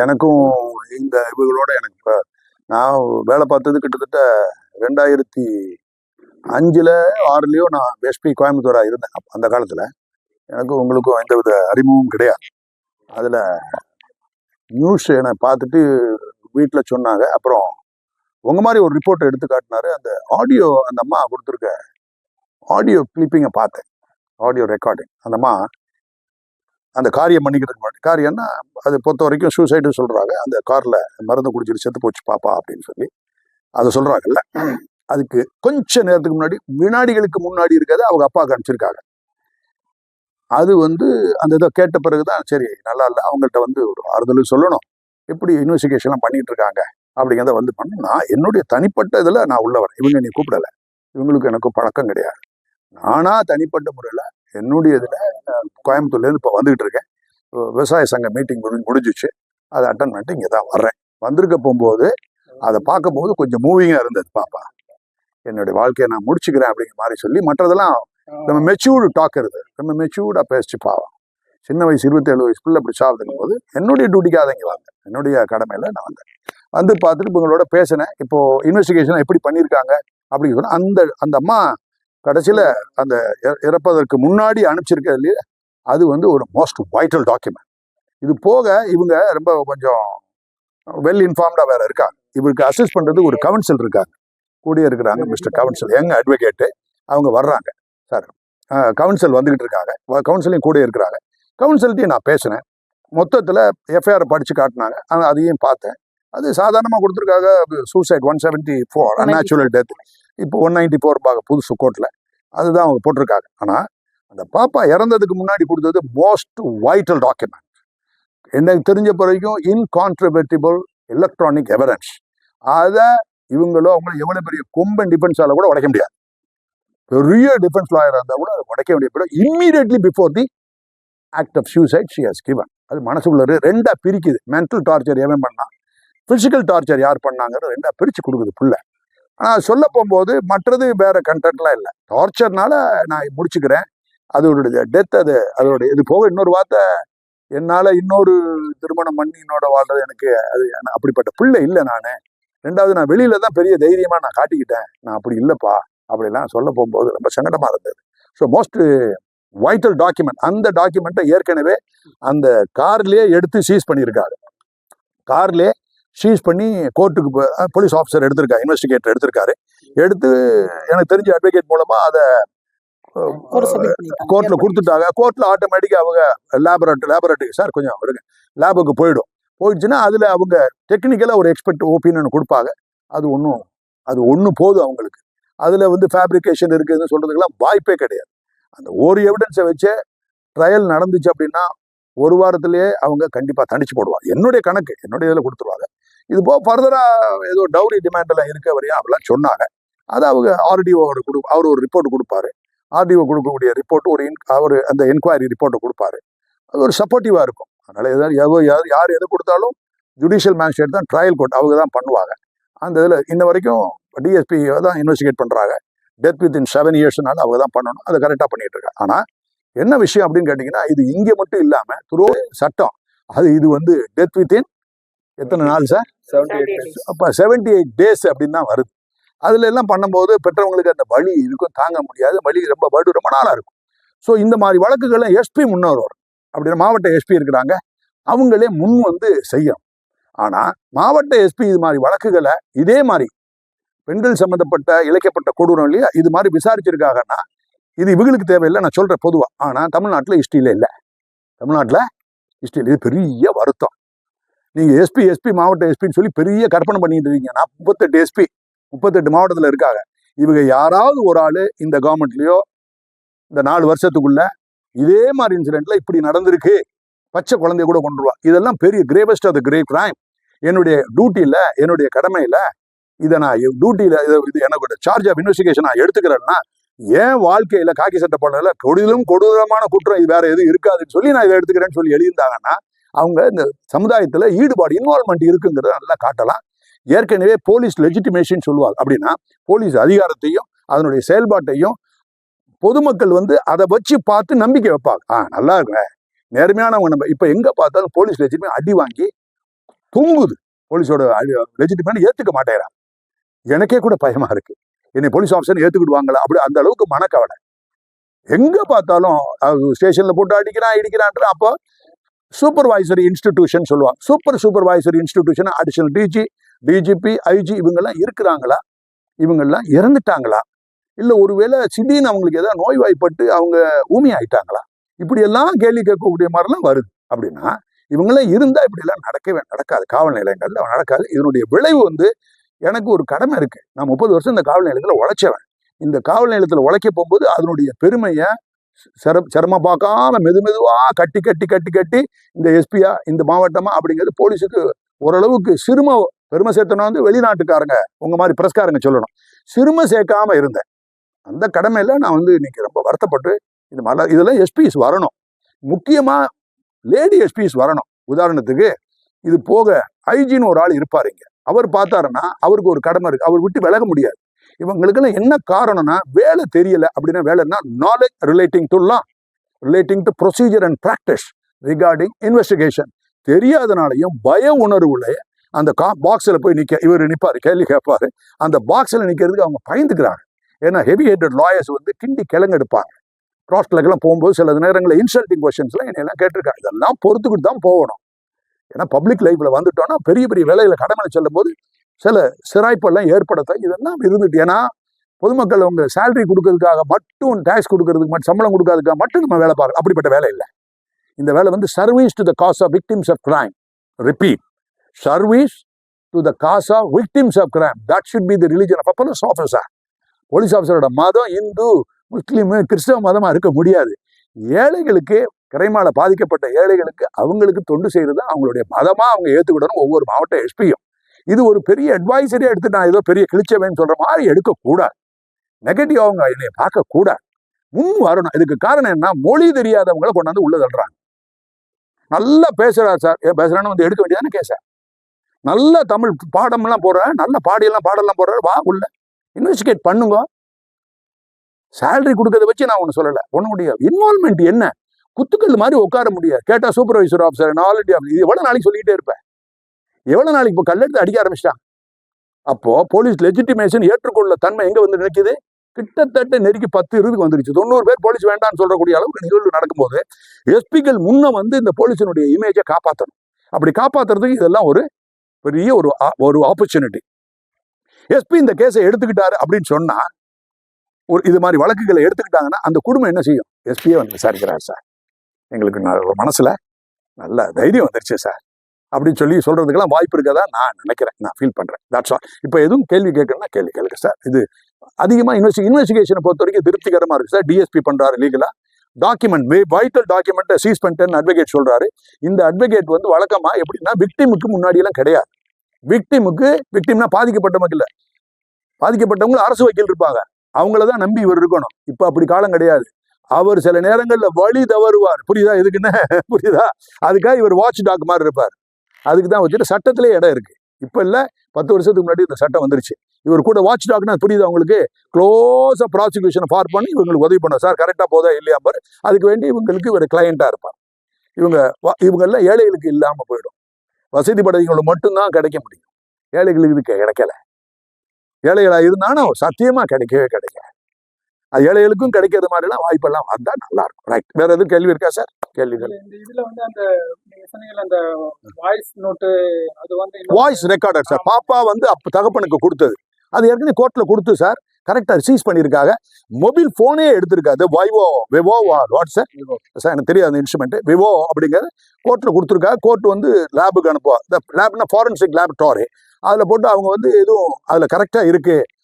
எனக்கும் இந்த இவங்களோட எனக்கு இப்போ நான் வேலை பார்த்தது கிட்டத்தட்ட ரெண்டாயிரத்தி அஞ்சில் ஆறுலேயோ நான் எஸ்பி கோயம்புத்தூராக இருந்தேன் அந்த காலத்தில். எனக்கும் உங்களுக்கும் எந்தவித அறிமுகமும் கிடையாது. அதில் நியூஸ் என்னை பார்த்துட்டு வீட்டில் சொன்னாங்க. அப்புறம் உங்கள் மாதிரி ஒரு ரிப்போர்ட் எடுத்து காட்டினாரு. அந்த ஆடியோ அந்த அம்மா கொடுத்துருக்க ஆடியோ கிளிப்பிங்கை பார்த்தேன். ஆடியோ ரெக்கார்டிங் அந்த அம்மா அந்த காரியம் பண்ணிக்கிறதுக்கு முன்னாடி காரியம்னா அது பொறுத்த வரைக்கும் சூசைடுன்னு சொல்கிறாங்க அந்த காரில் மருந்து குடிச்சிட்டு செத்து போச்சு பாப்பா அப்படின்னு சொல்லி அதை சொல்கிறாங்கல்ல அதுக்கு கொஞ்ச நேரத்துக்கு முன்னாடி வினாடிகளுக்கு முன்னாடி இருக்கிறத அவங்க அப்பாவுக்கு அனுப்பிச்சிருக்காங்க அது வந்து அந்த இதை கேட்ட பிறகு தான் சரி நல்லா இல்லை அவங்கள்ட்ட வந்து ஒரு ஆறுதலும் சொல்லணும். எப்படி இன்வெஸ்டிகேஷன்லாம் பண்ணிகிட்டு இருக்காங்க அப்படிங்கிறத வந்து பண்ண. நான் என்னுடைய தனிப்பட்ட இதில் நான் உள்ள வரேன். இவங்க நீ கூப்பிடல. இவங்களுக்கு எனக்கும் பழக்கம் கிடையாது. நானாக தனிப்பட்ட முறையில் என்னுடைய இதில் கோயம்புத்தூர்லேருந்து இப்போ வந்துகிட்டு இருக்கேன். விவசாய சங்க மீட்டிங் முடிஞ்சு முடிஞ்சிச்சு. அதை அட்டன் பண்ணிட்டு இங்கே தான் வர்றேன். வந்திருக்க போகும்போது அதை பார்க்கும்போது கொஞ்சம் மூவிங்காக இருந்தது பாப்பா. என்னுடைய வாழ்க்கையை நான் முடிச்சுக்கிறேன் அப்படிங்கிற மாதிரி சொல்லி மற்றதெல்லாம் நம்ம மெச்சூர்டு டாக் இருக்குது நம்ம மெச்சூர்டாக பேசிச்சு பாவம். சின்ன வயசு இருபத்தேழு வயசு பிள்ளை அப்படி சாப்பிடுக்கும் போது என்னுடைய டியூட்டிக்காக இங்கே வந்தேன். என்னுடைய கடமையில் நான் வந்தேன். வந்து பார்த்துட்டு இப்போ உங்களோட பேசினேன். இப்போ இன்வெஸ்டிகேஷன் எப்படி பண்ணியிருக்காங்க அப்படின்னு சொன்னா அந்த அந்த அம்மா கடைசியில் அந்த இற- இறப்பதற்கு முன்னாடி அனுப்பிச்சிருக்க இல்லையா? அது வந்து ஒரு மோஸ்ட் வைட்டல் டாக்குமெண்ட் இது போக இவங்க ரொம்ப கொஞ்சம் வெல் இன்ஃபார்ம்டாக வேற இருக்காங்க. இவருக்கு அசிஸ்ட் பண்ணுறதுக்கு ஒரு கவுன்சில் இருக்காங்க. கூடிய இருக்கிறாங்க மிஸ்டர் கவுன்சில் எங்கள் அட்வொகேட்டு அவங்க வர்றாங்க. சார் கவுன்சில் வந்துக்கிட்டு இருக்காங்க. கவுன்சிலையும் கூட இருக்கிறாங்க. கவுன்சில்ட்டையும் நான் பேசினேன் மொத்தத்தில் எஃப்ஐஆர் படித்து காட்டினாங்க. ஆனால் அதையும் பார்த்தேன். அது சாதாரணமாக கொடுத்துருக்காங்க. Suicide one seventy four unnatural death இப்போ ஒன் நைன்டி ஃபோர் பாக புதுசு கோர்ட்டில் அதுதான் அவங்க போட்டிருக்காங்க. ஆனால் அந்த பாப்பா இறந்ததுக்கு முன்னாடி கொடுத்தது மோஸ்ட் வைட்டல் டாக்குமெண்ட் எனக்கு தெரிஞ்ச பிறகும் இன்கான்ட்ரவர்டிபிள் எலக்ட்ரானிக் எவிடன்ஸ் அதை இவங்களோ அவங்கள எவ்வளோ பெரிய கொம்பன் டிஃபென்ஸால் கூட உடைக்க முடியாது. பெரிய டிஃபென்ஸ் லாயராக இருந்தால் கூட அதை உடைக்க முடியாது immediately before the act of suicide she has given அது மனசுக்குள்ள ரெண்டாக பிரிக்குது. மென்டல் டார்ச்சர் எவன் பண்ணால் ஃபிசிக்கல் டார்ச்சர் யார் பண்ணாங்கிறது ரெண்டாக பிரித்து கொடுக்குது புள்ள. ஆனால் சொல்ல போகும்போது மற்றது வேற கண்டென்ட்லாம் இல்லை. டார்ச்சர்னால நான் முடிச்சுக்கிறேன். அதோடைய டெத் அது அதோட இது போக இன்னொரு வார்த்தை என்னால் இன்னொரு திருமணம் பண்ணி என்னோட வாழ்றது எனக்கு அது எனக்கு அப்படிப்பட்ட பிள்ளை இல்லை நான். ரெண்டாவது நான் வெளியில தான் பெரிய தைரியமாக நான் காட்டிக்கிட்டேன். நான் அப்படி இல்லைப்பா அப்படிலாம் சொல்ல போகும்போது ரொம்ப சங்கடமாக இருந்தது. ஸோ மோஸ்ட் வைட்டல் டாக்குமெண்ட் அந்த டாக்குமெண்ட்டை ஏற்கனவே அந்த கார்லேயே எடுத்து சீஸ் பண்ணியிருக்காரு. கார்லேயே சீஸ் பண்ணி கோர்ட்டுக்கு போலீஸ் ஆஃபீஸர் எடுத்திருக்காரு இன்வெஸ்டிகேட்டர் எடுத்திருக்காரு. எடுத்து எனக்கு தெரிஞ்ச அட்வொகேட் மூலமா அதை. கோர்ட்ல கொடுத்துட்டாங்க. கோர்ட்ல ஆட்டோமேட்டிக்கா அவங்க லேபரேட்டரி லேபரேட்டரி சார் கொஞ்சம் வருங்க. லேபுக்கு போயிடும். போயிடுச்சுன்னா அதுல அவங்க டெக்னிக்கலா ஒரு எக்ஸ்பெக்ட் ஒப்பீனியன் கொடுப்பாங்க. அது ஒன்றும் அது ஒன்று போதும் அவங்களுக்கு. அதுல வந்து ஃபேப்ரிகேஷன் இருக்குதுன்னு சொல்றதுக்கெல்லாம் வாய்ப்பே கிடையாது. அந்த ஒரு எவிடன்ஸை வச்சே ட்ரையல் நடந்துச்சு அப்படின்னா ஒரு வாரத்திலேயே அவங்க கண்டிப்பா தண்டிச்சு போடுவாங்க. என்னுடைய கணக்கு என்னுடைய இதில் கொடுத்துருவாங்க. இது போக ஃபர்தராக ஏதோ டவுரி டிமாண்டெல்லாம் இருக்க வரையும் அப்படிலாம் சொன்னாங்க. அது அவங்க ஆர்டிஓ கொடு அவர் ஒரு ரிப்போர்ட் கொடுப்பாரு. ஆர்டிஓ கொடுக்கக்கூடிய ரிப்போர்ட் ஒரு இன் அவர் அந்த என்கொயரி ரிப்போர்ட்டை கொடுப்பாரு. அது ஒரு சப்போர்ட்டிவாக இருக்கும். அதனால் எதாவது எவ்வளோ யார் யார் எது கொடுத்தாலும் ஜுடிஷியல் மேஜிஸ்ட்ரேட் தான் ட்ரையல் கோர்ட் அவங்க தான் பண்ணுவாங்க. அந்த இதில் இன்ன வரைக்கும் டிஎஸ்பி தான் இன்வெஸ்டிகேட் பண்ணுறாங்க டெத் வித் இன் செவன் இயர்ஸ்னால அவங்க தான் பண்ணணும். அதை கரெக்டாக பண்ணிட்டு இருக்காங்க. ஆனால் என்ன விஷயம் அப்படின்னு கேட்டிங்கன்னா இது இங்கே மட்டும் இல்லாமல் துரோ சட்டம் அது இது வந்து டெத் வித் இன் எத்தனை நாள் சார்? அப்போ செவன்டி எயிட் டேஸ் அப்படின்னு தான் வருது. அதுல எல்லாம் பண்ணும்போது பெற்றவங்களுக்கு அந்த வலி இருக்கும் தாங்க முடியாது. வலி ரொம்ப வடு ரொம்ப நாளா இருக்கும். ஸோ இந்த மாதிரி வழக்குகளை எஸ்பி முன்னோர் அப்படின்னா மாவட்ட எஸ்பி இருக்கிறாங்க. அவங்களே முன் வந்து செய்யணும். ஆனா மாவட்ட எஸ்பி இது மாதிரி வழக்குகளை இதே மாதிரி பெண்கள் சம்பந்தப்பட்ட இழைக்கப்பட்ட கொடூரம் இல்லையா? இது மாதிரி விசாரிச்சிருக்காங்கன்னா இது இவங்களுக்கு தேவையில்லை. நான் சொல்றேன் பொதுவா. ஆனா தமிழ்நாட்டுல ஹிஸ்டரியில இல்லை. தமிழ்நாட்டுல ஹிஸ்டரியில் இது பெரிய வருத்தம். நீங்கள் எஸ்பி எஸ்பி மாவட்ட எஸ்பின்னு சொல்லி பெரிய கற்பனை பண்ணிட்டு இருக்கீங்க. நான் முப்பத்தெட்டு எஸ்பி முப்பத்தெட்டு மாவட்டத்தில் இருக்காங்க. இவங்க யாராவது ஒரு ஆள் இந்த கவர்மெண்ட்லேயோ இந்த நாலு வருஷத்துக்குள்ள இதே மாதிரி இன்சிடென்ட்ல இப்படி நடந்திருக்கு. பச்சை குழந்தைய கூட கொண்டுருவா இதெல்லாம் பெரிய gravest of the great crime என்னுடைய டியூட்டியில் என்னுடைய கடமையில் இதை நான் டியூட்டியில் இது எனக்கு சார்ஜ் ஆஃப் இன்வெஸ்டிகேஷன் நான் எடுத்துக்கிறேன்னா ஏன் வாழ்க்கையில் காக்கி சட்டை போடல கொடிலும் கொடூரமான குற்றம் இது வேற எதுவும் இருக்காதுன்னு சொல்லி நான் இதை எடுத்துக்கிறேன்னு சொல்லி எழுதியிருந்தாங்கன்னா அவங்க இந்த சமுதாயத்தில் ஈடுபாடு இன்வால்மெண்ட் இருக்குங்கிறத நல்லா காட்டலாம். ஏற்கனவே போலீஸ் லெஜிட்டிமேஷன் சொல்லுவாங்க. அப்படின்னா போலீஸ் அதிகாரத்தையும் அதனுடைய செயல்பாட்டையும் பொதுமக்கள் வந்து அதை வச்சு பார்த்து நம்பிக்கை வைப்பாங்க. ஆ நல்லா இருக்கல நேர்மையானவங்க நம்ம இப்போ எங்கே பார்த்தாலும் போலீஸ் லெஜிட்டிமே அடி வாங்கி தொங்குது. போலீஸோட லெஜிட்டிமேட் ஏத்துக்க மாட்டேறான் எனக்கே கூட பயமா இருக்கு. என்னை போலீஸ் ஆஃபீஸர் ஏத்துக்கிடுவாங்களா? அப்படி அந்த அளவுக்கு மனக்கவலை. எங்கே பார்த்தாலும் ஸ்டேஷனில் போட்டு அடிக்கிறான் இடிக்கிறான்ற அப்போ சூப்பர்வைசரி இன்ஸ்டிடியூஷன் சொல்லுவாங்க. Super supervisory institution additional DG DGP IG இவங்கெல்லாம் இருக்கிறாங்களா? இவங்கெல்லாம் இறந்துட்டாங்களா? இல்லை ஒருவேளை திடீர்னு அவங்களுக்கு ஏதாவது நோய்வாய்ப்பட்டு அவங்க ஊமி ஆயிட்டாங்களா இப்படியெல்லாம் கேள்வி கேட்கக்கூடிய மாதிரிலாம் வருது. அப்படின்னா இவங்கெல்லாம் இருந்தால் இப்படியெல்லாம் நடக்கவே நடக்காது. காவல் நிலையங்கள்ல நடக்காது. இதனுடைய விளைவு வந்து எனக்கு ஒரு கடமை இருக்குது நான் முப்பது வருஷம் இந்த காவல் நிலையத்தில் உழைச்சவன். இந்த காவல் நிலையத்தில் உழைக்க போகும்போது அதனுடைய பெருமையை சிர சிரமம் பார்க்காம மெது மெதுவா கட்டி கட்டி கட்டி கட்டி இந்த எஸ்பியா இந்த மாவட்டமா அப்படிங்கிறது போலீஸுக்கு ஓரளவுக்கு சிறும பெருமை சேர்த்தனா வந்து வெளிநாட்டுக்காரங்க உங்க மாதிரி பிரஸ்காரங்க சொல்லணும். சிறுமை சேர்க்காம இருந்தேன். அந்த கடமையில நான் வந்து இன்னைக்கு ரொம்ப வருத்தப்பட்டு இது மாதிரி இதெல்லாம் எஸ்பிஸ் வரணும். முக்கியமா லேடி எஸ்பிஸ் வரணும். உதாரணத்துக்கு இது போக ஐஜின்னு ஒரு ஆள் இருப்பாரு இங்க. அவர் பார்த்தாருன்னா அவருக்கு ஒரு கடமை இருக்கு. அவர் விட்டு விலக முடியாது. இவங்களுக்கெல்லாம் என்ன காரணம்னா வேலை தெரியல அப்படின்னா வேலைன்னா knowledge relating to law relating to procedure and practice regarding investigation தெரியாதனாலையும் பய உணர்வுல அந்த கா பாக்ஸில் போய் நிற்க இவர் நிற்பார் கேள்வி கேட்பாரு அந்த பாக்ஸில் நிற்கிறதுக்கு அவங்க பயந்துக்கிறாங்க. ஏன்னா ஹெவி ஹெட்டட் லாயர்ஸ் வந்து கிண்டி கிளங்கெடுப்பாங்க கிராஸ் போகும்போது சில நேரங்களில் இன்சல்ட்டிங் கொஷின்ஸ்லாம் என்னெல்லாம் கேட்டிருக்காங்க. இதெல்லாம் பொறுத்துக்கிட்டு தான் போகணும். ஏன்னா பப்ளிக் லைஃப்ல வந்துட்டோம்னா பெரிய பெரிய வேலைகளை கடமையில செல்லும் போது சில சிராய்ப்பெல்லாம் ஏற்படத்தான் இதெல்லாம் இருந்துட்டு. ஏன்னா பொதுமக்கள் அவங்க சேலரி கொடுக்கறதுக்காக மட்டும் டேக்ஸ் கொடுக்கறதுக்கு மட்டும் சம்பளம் கொடுக்கறதுக்காக மட்டும் நம்ம வேலை பார்க்கணும். அப்படிப்பட்ட வேலை இல்லை. இந்த வேலை வந்து service to the cause of victims of crime repeat service to the cause of victims of crime that should be the religion of police officer police ஆஃபீஸரோட மதம் இந்து முஸ்லீமு கிறிஸ்தவ மதமாக இருக்க முடியாது. ஏழைகளுக்கு கிரைமால பாதிக்கப்பட்ட ஏழைகளுக்கு அவங்களுக்கு தொண்டு செய்கிறது அவங்களுடைய மதமாக அவங்க ஏற்றுக்கிடணும் ஒவ்வொரு மாவட்ட எஸ்பியும் இது ஒரு பெரிய அட்வைசரியா எடுத்து நான் ஏதோ பெரிய கிழிச்சவேன்னு சொல்ற மாதிரி எடுக்கக்கூடாது. நெகட்டிவ் அவங்க என்னை பார்க்கக்கூடாது. முன் வரணும். இதுக்கு காரணம் என்ன மொழி தெரியாதவங்களை கொண்டாந்து உள்ள தள்ளுறாங்க. நல்லா பேசுறா சார். ஏன் பேசுறான்னு வந்து எடுக்க வேண்டியதானே கேச நல்ல தமிழ் பாடம்லாம் போடுறாரு. நல்ல பாடியெல்லாம் பாடலாம் போடுறாரு. வா உள்ள. இன்வெஸ்டிகேட் பண்ணுங்க. சேலரி கொடுக்கறத வச்சு நான் ஒன்று சொல்லலை. உன்னுடைய இன்வால்மெண்ட் என்ன? குத்துக்கல் மாதிரி உட்கார முடியாது. கேட்டால் சூப்பர்வைசர் ஆஃபீஸர் நாலடி ஆஃபீஸர் இது நாளைக்கு சொல்லிக்கிட்டே இருப்பேன். எவ்வளோ நாளைக்கு இப்போ கல்லெடுத்து அடிக்க ஆரம்பிச்சிட்டான்? அப்போது போலீஸ் லெஜிட்டிமேஷன் ஏற்றுக்கொள்ள தன்மை எங்கே வந்து நிற்கிது கிட்டத்தட்ட நெருக்கி பத்து இருபதுக்கு வந்துருச்சு. தொண்ணூறு பேர் போலீஸ் வேண்டாம்னு சொல்லக்கூடிய அளவுக்கு நிகழ்வு நடக்கும்போது எஸ்பிகள் முன்ன வந்து இந்த போலீஸினுடைய இமேஜை காப்பாற்றணும் அப்படி காப்பாற்றுறதுக்கு இதெல்லாம் ஒரு பெரிய ஒரு ஆ- ஒரு ஆப்பர்ச்சுனிட்டி எஸ்பி இந்த கேஸை எடுத்துக்கிட்டாரு அப்படின்னு சொன்னால் ஒரு இது மாதிரி வழக்குகளை எடுத்துக்கிட்டாங்கன்னா அந்த குடும்பம் என்ன செய்யும்? எஸ்பியே வந்து விசாரிக்கிறார் சார். எங்களுக்கு மனசில் நல்ல தைரியம் வந்துருச்சு சார். அப்படின்னு சொல்லி சொல்றதுக்கெல்லாம் வாய்ப்பு இருக்கதா நான் நினைக்கிறேன். நான் ஃபீல் பண்ணுறேன் தட்ஸ் ஆல் இப்போ எதுவும் கேள்வி கேட்கணும்னா கேள்வி கேளுங்க சார் இது அதிகமாக இன்வெஸ்டி இன்வெஸ்டிகேஷனை பொறுத்த வரைக்கும் திருப்திகரமாக இருக்குது சார் டிஎஸ்பி பண்ணுறாரு லீகலாக டாக்குமெண்ட் வைட்டல் டாக்குமெண்ட்டை சீஸ் பண்ணிட்டேன்னு அட்வொகேட் சொல்கிறாரு இந்த அட்வொகேட் வந்து வழக்கமா எப்படின்னா விக்டிமுக்கு முன்னாடி எல்லாம் கிடையாது. விக்டிமுக்கு விக்டிம்னா பாதிக்கப்பட்டவங்க இல்லை. பாதிக்கப்பட்டவங்க அரசு வக்கீல் இருப்பாங்க. அவங்கள தான் நம்பி இவர் இருக்கணும். இப்போ அப்படி காலம் கிடையாது. அவர் சில நேரங்களில் வழி தவறுவார். புரியுதா? எதுக்குன்னு? புரியுதா? அதுக்காக இவர் வாட்ச் டாக் மாதிரி இருப்பார். அதுக்கு தான் வச்சுட்டு சட்டத்திலே இடம் இருக்குது இப்போ இல்லை பத்து வருஷத்துக்கு முன்னாடி இந்த சட்டம் வந்துருச்சு. இவர் கூட வாட்ச் டாக்னா புரியுது அவங்களுக்கு க்ளோஸாக ப்ராசிக்யூஷனை ஃபார் பண்ணி இவங்களுக்கு உதவி பண்ணுவோம் சார் கரெக்டாக போதா இல்லையா பாரு? அதுக்கு வேண்டி இவங்களுக்கு இவர் கிளையண்ட்டாக இருப்பார். இவங்க இவங்கெல்லாம் ஏழைகளுக்கு இல்லாமல் போயிடும். வசதி படைகளுக்கு மட்டும்தான் கிடைக்க முடியும். ஏழைகளுக்கு இது கிடைக்கல. ஏழைகளாக இருந்தாலும் சத்தியமாக கிடைக்கவே கிடைக்காது அது ஏழைகளுக்கும் கிடைக்கிற மாதிரிலாம் வாய்ப்பெல்லாம் வந்தா நல்லா இருக்கும் ரைட் வேற எதுவும் கேள்வி இருக்கா சார் கேள்விகள். இந்த இதுல வந்து அந்த வாய்ஸ் நோட்டு அது வந்து வாய்ஸ் ரெக்கார்டர் சார் பாப்பா வந்து அப்ப தகப்பனுக்கு கொடுத்தது. அது ஏற்கனவே கோர்ட்ல கொடுத்து சார் கரெக்டா சீஸ் பண்ணியிருக்காங்க மொபைல் போனே எடுத்திருக்காது. Vivo Vivo what sir sir எனக்கு தெரியாது அந்த இன்ஸ்ட்ருமெண்ட் விவோ அப்படிங்கிறது கோர்ட்ல கொடுத்துருக்காங்க. கோர்ட் வந்து லேபுக்கு அனுப்புவா. இந்த லேப்னா ஃபாரன்சிக் லேபரட்டரி அதில் போட்டு அவங்க வந்து எதுவும் அதில் கரெக்டாக இருக்கு. ஆஹ் ம்,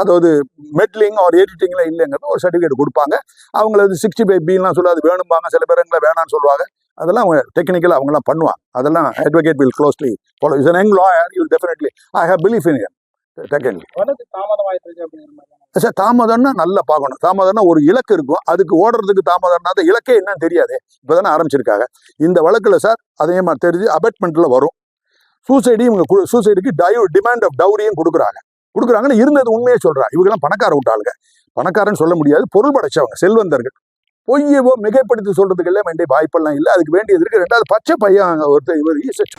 அதாவது மெட்லிங் ஆர் எடிட்டிங்ல இல்லைங்கிறது ஒரு சர்டிஃபிகேட் கொடுப்பாங்க. அவங்கள வந்து சிக்ஸ்டி ஃபைவ் பிலாம் சொல்லி அது வேணும்பாங்க சில பேருங்களை வேணாம்னு சொல்லுவாங்க. அதெல்லாம் அவங்க டெக்னிக்கலாக அவங்கலாம் பண்ணுவாங்க. அதெல்லாம் advocate will closely follow is an young lawyer you definitely I have belief in மாதிரி சார் தாமதம்னா நல்லா பார்க்கணும். தாமதம்னா ஒரு இலக்கு இருக்கும். அதுக்கு ஓடுறதுக்கு தாமதம்னா அந்த இலக்கே என்னன்னு தெரியாது. இப்போதானே ஆரம்பிச்சிருக்காங்க. இந்த வழக்குல சார் அதே மாதிரி தெரிஞ்சு அபேட்மெண்ட்ல வரும். சூசைடு இவங்க சூசைடுக்கு டயு டிமாண்ட் ஆஃப் டவுரியும் கொடுக்குறாங்க. கொடுக்குறாங்கன்னு இருந்தது உண்மையே சொல்கிறா இவங்கெல்லாம் பணக்கார விட்டாளுங்க. பணக்காரன்னு சொல்ல முடியாது. பொருள் படைச்சவங்க செல்வந்தர்கள். பொய்யவோ மிகைப்படுத்தி சொல்கிறதுக்கு எல்லாம் வேண்டிய வாய்ப்பெல்லாம் இல்லை. அதுக்கு வேண்டியது இருக்குது ரெண்டாவது பச்சை பையன் ஒருத்தர் இவர் ஈசச்சு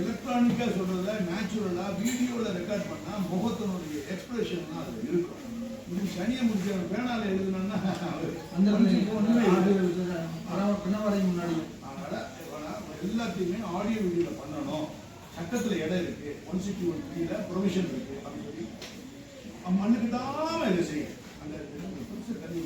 எலக்ட்ரானிக்கா சொல்றதுல நேச்சுரலா வீடியோல ரெக்கார்ட் பண்ணா முகத்தினோட எக்ஸ்பிரஷன் அது இருக்கும். முடிஞ்சு சனியை முடிஞ்சு அவன் பேனால எழுதுனா அந்த பின்னவரை முன்னாடி. அதனால் எல்லாத்தையுமே ஆடியோ வீடியோவில் பண்ணணும். சட்டத்துல இடம் இருக்கு. ஒன் சிக்ஸ்டி ஒன் த்ரீல ப்ரொவிஷன் இருக்கு அப்படின்னு சொல்லி. மண்ணுக்கு தான் இதை செய்யும் அந்த கல்வி